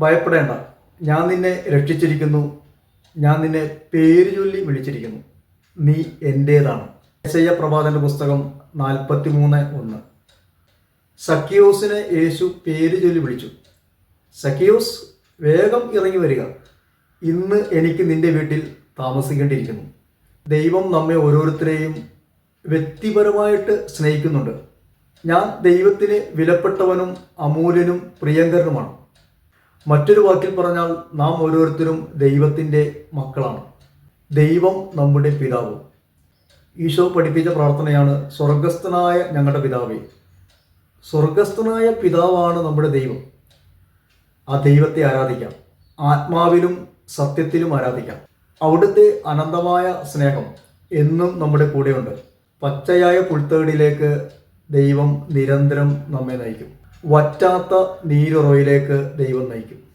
ഭയപ്പെടേണ്ട. ഞാൻ നിന്നെ രക്ഷിച്ചിരിക്കുന്നു. ഞാൻ നിന്നെ പേര് ചൊല്ലി വിളിച്ചിരിക്കുന്നു. നീ എന്റേതാണ് യശയ്യ പ്രഭാതന്റെ പുസ്തകം നാൽപ്പത്തി മൂന്ന് ഒന്ന്. സക്കിയോസിനെ യേശു പേര് ചൊല്ലി വിളിച്ചു. സക്കിയോസ് വേഗം ഇറങ്ങി വരിക. ഇന്ന് എനിക്ക് നിന്റെ വീട്ടിൽ താമസിക്കേണ്ടിയിരിക്കുന്നു. ദൈവം നമ്മെ ഓരോരുത്തരെയും വ്യക്തിപരമായിട്ട് സ്നേഹിക്കുന്നുണ്ട്. ഞാൻ ദൈവത്തിന് വിലപ്പെട്ടവനും അമൂല്യനും പ്രിയങ്കരനുമാണ്. മറ്റൊരു വാക്കിൽ പറഞ്ഞാൽ നാം ഓരോരുത്തരും ദൈവത്തിന്റെ മക്കളാണ്. ദൈവം നമ്മുടെ പിതാവ്. ഈശോ പഠിപ്പിച്ച പ്രാർത്ഥനയാണ് സ്വർഗസ്ഥനായ ഞങ്ങളുടെ പിതാവേ. സ്വർഗസ്ഥനായ പിതാവാണ് നമ്മുടെ ദൈവം. ആ ദൈവത്തെ ആരാധിക്കാം. ആത്മാവിലും സത്യത്തിലും ആരാധിക്കാം. അവിടുത്തെ അനന്തമായ സ്നേഹം എന്നും നമ്മുടെ കൂടെയുണ്ട്. പച്ചയായ പുൽത്തേടിലേക്ക് ദൈവം നിരന്തരം നമ്മെ നയിക്കും. വറ്റാത്ത നീരുറയിലേക്ക് ദൈവം നയിക്കും.